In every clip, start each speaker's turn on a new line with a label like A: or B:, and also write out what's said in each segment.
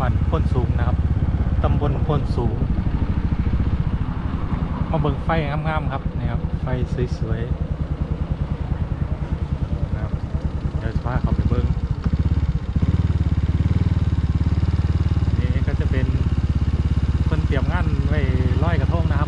A: บ้านพ้นสูงนะครับตำบลพ้นสูง มาเบิ่งไฟงามๆครับนี่ครับ ไฟสวยๆนะครับเดี๋ยวพาเขาไปเบิ่งนี่ก็จะเป็นคนเตรียมงานไว้ร้อยกระทงนะครับ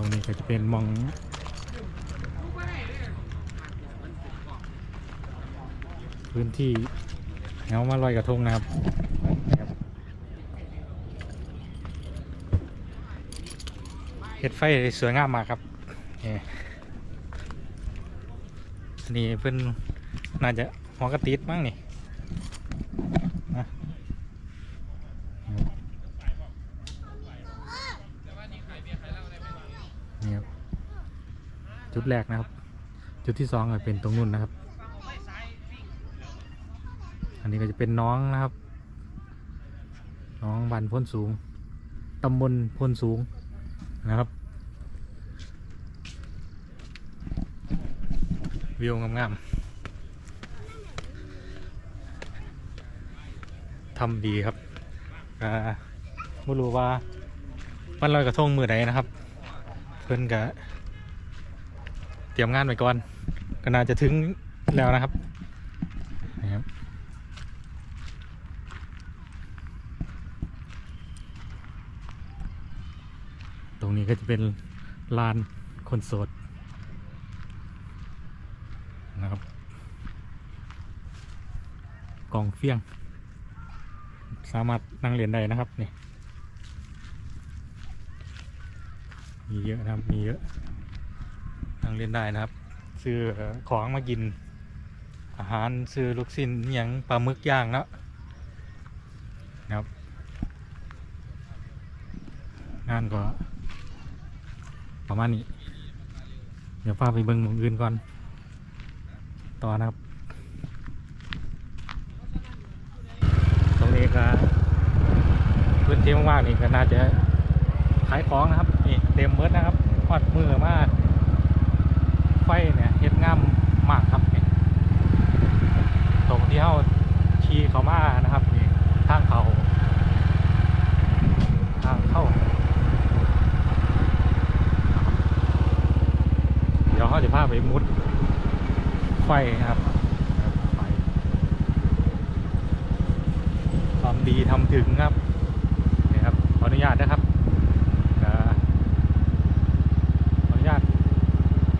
A: รงนี้ก็จะเป็นมองพื้นที่เงามาลอยกระทงนะครับเห็ดไฟสวยงามมากครับนี่เพิ่อนน่าจะหัวกระติดมั้งนี่นะนี่ครับ จุดแรกนะครับ จุดที่สองเป็นตรงนู้นนะครับ อันนี้ก็จะเป็นน้องนะครับ น้องบันพ้นสูงตำบลพ้นสูงนะครับ วิวงามๆทำดีครับอ่าไม่รู้ว่าวันลอยกระทงมือไหนนะครับ เพื่อนก็เต รียมงานไว้ก่อนก็น่าจะถึงแล้วนะครับนะครับตรงนี้ก็จะเป็นลานคนโสดนะครับกองเฟี้ยง สามารถนั่งเรียนได้นะครับนี่มีเยอะนะครับมีเยอะ นั่งเล่นได้นะครับ ซื้อของมากิน อาหารซื้อลูกชิ้นอย่างปลาหมึกย่างแล้วนะครับ งานก็ประมาณนี้ เดี๋ยวพาไปเบิ่งมองอื่นก่อน ต่อนะครับ ตรงนี้ก็พื้นที่ว่างๆนี่ก็น่าจะขายของนะครับนี่เต็มเบิดนะครับพอดมือมาก ฟเนี่ยเฮ็ดงามมากครับนี่ตรงที่เฮาขี่เขามานะครับนี่ทางเขาทางเข้าเดี๋ยวเขาจะพาไปมุดไฟนะครับไฟทำดีทำถึงครับนี่ครับขออนุญาตนะครับอ่าขออนุญาต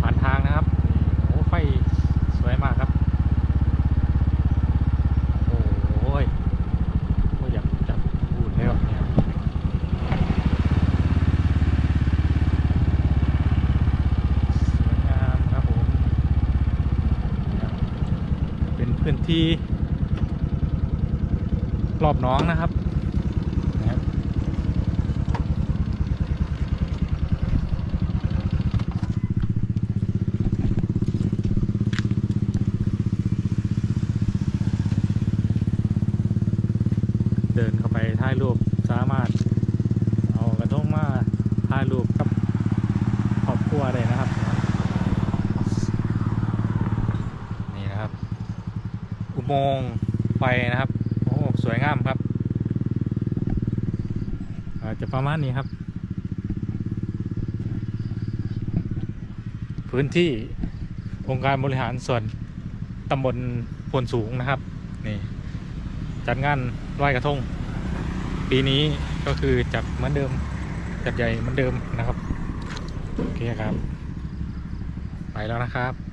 A: ผ่านทางนะครับนี่โอ้ไฟสวยมากครับ โอ้ยโอ้ยอยากจับพูดแล้วเนี่ย สวยงามครับผมนะครับเป็น พื้นที่รอบน้องนะครับนะครับเดินเข้าไปถ่ายรูปสามารถเอากระทงมาถ่ายรูปกับครอบครัวได้นะครับ นี่นะครับ อุ โมงไฟนะครับ โอ้สวยงามครับอาจจะประมาณนี้ครับ พื้นที่องค์การบริหารส่วนตำบลพลสูงนะครับนี่จัดงานลอยกระทง ปีนี้ก็คือจัดเหมือนเดิม จัดใหญ่เหมือนเดิมนะครับ โอเคครับ ไปแล้วนะครับ